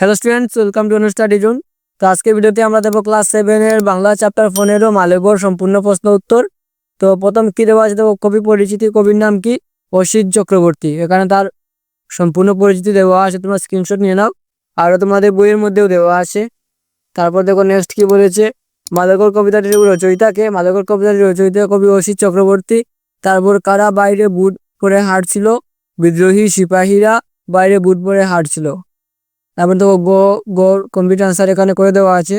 Hello students welcome to study zone তো আজকে ভিডিওতে আমরা দেবো ক্লাস সেভেনের বাংলা চ্যাপ্টার পনেরো মালেগড় সম্পূর্ণ প্রশ্ন উত্তর। তো প্রথম কি দেওয়া আছে দেবো কবি পরিচিতি, কবির নাম কি? অসিত চক্রবর্তী। এখানে তার সম্পূর্ণ পরিচিতি দেওয়া আছে, তোমরা স্ক্রিনশট নিয়ে নাও। আরও তোমাদের বইয়ের মধ্যেও দেওয়া আছে। তারপর দেখো নেক্সট কি বলেছে? মালেগড় কবিতাটির রচয়িতাকে মালেগড় কবিতাটির রচয়িতা কবি অসিত চক্রবর্তী। তারপর কারা বাইরে বুট পরে হাঁটছিল? বিদ্রোহী, সিপাহীরা বাইরে বুট পরে হাঁটছিল। তারপর দেখো গো গোর কম্পিউটার আনসার এখানে করে দেওয়া আছে।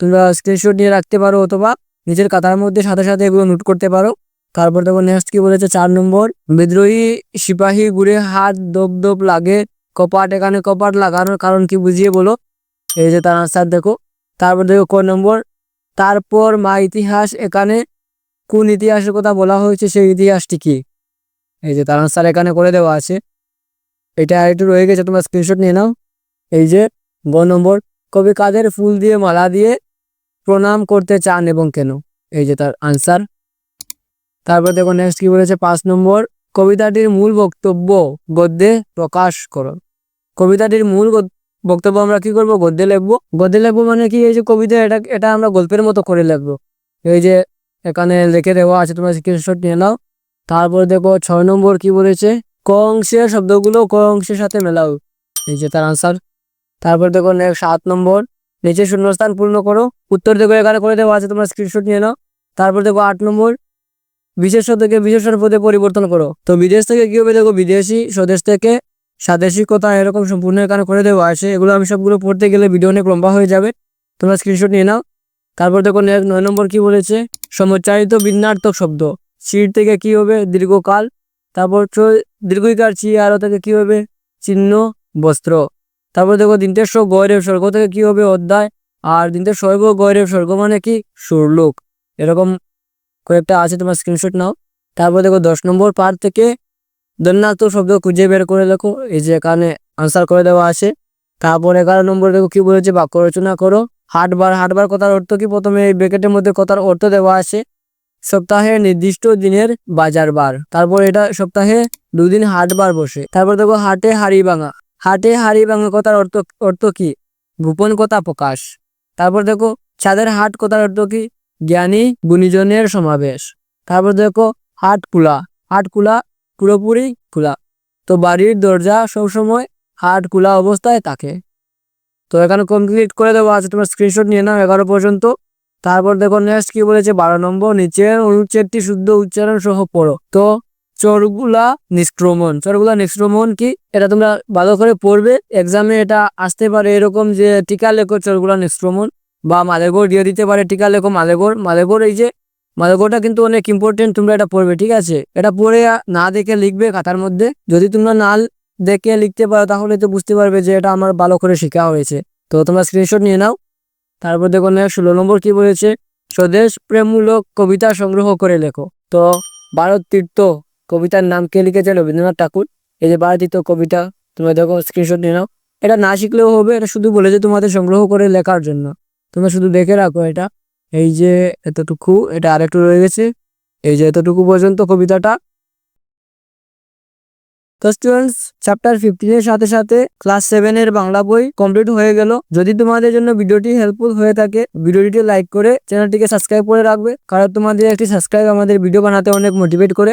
তোমরা স্ক্রিনশট নিয়ে রাখতে পারো অথবা নিজের কাতার মধ্যে সাথে সাথে এগুলো নোট করতে পারো। তারপর দেখো নেক্সট কি বলেছে? চার নম্বর, বিদ্রোহী সিপাহী ঘুরে হাত দপ দপ লাগে, কপাট এখানে কপাট লাগানোর কারণ কি বুঝিয়ে বলো? এই যে তার আনসার দেখো। তারপর দেখো ক নম্বর, তারপর মা ইতিহাস এখানে কোন ইতিহাসের কথা বলা হয়েছে? সেই ইতিহাসটি কি? এই যে তার আনসার এখানে করে দেওয়া আছে। এটা একটু রয়ে গেছে, তোমরা স্ক্রিনশট নিয়ে নাও। এই যে, ব নম্বর, কবি কাদের ফুল দিয়ে মালা দিয়ে প্রণাম করতে চান এবং কেন? এই যে তার আনসার তারপর দেখো নেক্সট কি বলেছে? পাঁচ নম্বর, কবিতাটির মূল বক্তব্য গদ্যে প্রকাশ করো। কবিতাটির মূল বক্তব্য আমরা কি করব? গদ্যে লিখব। গদ্যে লিখব মানে কি? এই যে কবিতা, এটা এটা আমরা গল্পের মতো করে লিখব। এই যে, এখানে লিখে দেওয়া আছে, তোমরা স্ক্রিনশট নিয়ে নাও। তারপর দেখো ছয় নম্বর কি বলেছে? ক অংশের শব্দগুলো ক অংশের সাথে মেলাও। এই যে তার আনসার তারপর দেখো সাত নম্বর। নিচে শূন্যস্থান পূর্ণ করো। উত্তর দেখো, এখানে করে দেওয়া আছে, তোমরা স্ক্রিনশট নিয়ে নাও। তারপর দেখো আট নম্বর। বিশেষ থেকে বিশেষণ পদে পরিবর্তন করো। তো বিদেশ থেকে কি হবে দেখো, বিদেশি, স্বদেশ থেকে স্বাদেশিকতা এরকম সম্পূর্ণ এখানে করে দেওয়া আছে। এগুলো আমি সবগুলো পড়তে গেলে ভিডিও অনেক লম্বা হয়ে যাবে। তোমরা স্ক্রিনশট নিয়ে নাও। তারপর দেখো নয় নম্বর কি বলেছে? সমচ্চারিত বিন্যার্থক শব্দ। চির থেকে কি হবে? দীর্ঘকাল। তারপর দীর্ঘিকার, চি, আরও থেকে কি হবে? চিহ্ন, বস্ত্র। তারপর দেখো দিনটের স্ব গৌরেব স্বর্গ থেকে কি হবে অধ্যায়? আর দিনটের স্বর্গ গৌরেব স্বর্গ মানে কি? সুরলোক। এরকম কয়েকটা আছে, তোমার স্ক্রিনশট নাও। তারপর দেখো দশ নম্বর পার থেকে দন্যাত্ম শব্দ খুঁজে বের করে দেখো। এই যে এখানে আনসার করে দেওয়া আছে। তারপর এগারো নম্বর দেখো কি বলেছে? বাক্য রচনা করো। হাটবার হাটবার কথার অর্থ কি? প্রথমে এই ব্রেকেটের মধ্যে কথার অর্থ দেওয়া আছে। সপ্তাহে নির্দিষ্ট দিনের বাজার বার। তারপর এটা সপ্তাহে দুদিন হাটবার বসে। তারপর দেখো হাটে হাড়ি ভাঙা। হাটে হাড়ি ভাঙা কথার অর্থ অর্থ কি? গোপন কথা প্রকাশ। তারপর দেখো, ছাদের হাট কথার অর্থ কি? জ্ঞানী গুণীজনের সমাবেশ। তারপর দেখো, হাট খোলা। হাট খোলা, পুরোপুরি খোলা। তো বাড়ির দরজা সবসময় হাট খোলা অবস্থায় থাকে। তো এখানে কমপ্লিট করে দেওয়া আছে তোমার স্ক্রিনশট নিয়ে নাও এগারো পর্যন্ত। তারপর দেখো নেক্সট কি বলেছে? বারো নম্বর, নিচের অনুচ্ছেদটি শুদ্ধ উচ্চারণ সহ পড়ো। তো চরগুলা নিষ্ক্রমণ। চরগুলা নিষ্ক্রমণ কি? এটা তোমরা ভালো করে পড়বে। এক্সামে এটা আসতে পারে এরকম যে টিকা লেখো চরগুলা নিষ্ক্রমণ বা মালেগড় দিয়ে দিতে পারে টিকা লেখো মালেগড় মালেগড় এই যে মালেগড়টা কিন্তু অনেক ইম্পর্টেন্ট তোমরা এটা পড়বে, ঠিক আছে? এটা পড়ে না দেখে লিখবে খাতার মধ্যে। যদি তোমরা না দেখে লিখতে পারো তাহলে তো বুঝতে পারবে যে এটা আমার ভালো করে শেখা হয়েছে। তো তোমরা স্ক্রিনশট নিয়ে নাও। তারপর দেখো না ষোলো নম্বর কি বলেছে? স্বদেশ প্রেমমূলক কবিতা সংগ্রহ করে লেখো। তো ভারত তীর্থ কবিতার নাম কে লিখেছে রবীন্দ্রনাথ ঠাকুর। এই যে তীর্থ কবিতা, তোমরা দেখো স্ক্রিনশট নিয়ে নাও। এটা না শিখলেও হবে, এটা শুধু বলেছে তোমাদের সংগ্রহ করে লেখার জন্য। তোমরা শুধু দেখে রাখো এটা। এই যে এতটুকু, এটা আরেকটু রয়ে গেছে। এই যে এতটুকু পর্যন্ত কবিতাটা। তো স্টুডেন্টস চ্যাপ্টার ফিফটিনের সাথে সাথে ক্লাস সেভেনের বাংলা বই কমপ্লিট হয়ে গেল। যদি তোমাদের জন্য ভিডিওটি হেল্পফুল হয়ে থাকে ভিডিওটি লাইক করে চ্যানেলটিকে সাবস্ক্রাইব করে রাখবে। কারণ তোমাদের একটি সাবস্ক্রাইব আমাদের ভিডিও বানাতে অনেক মোটিভেট করে।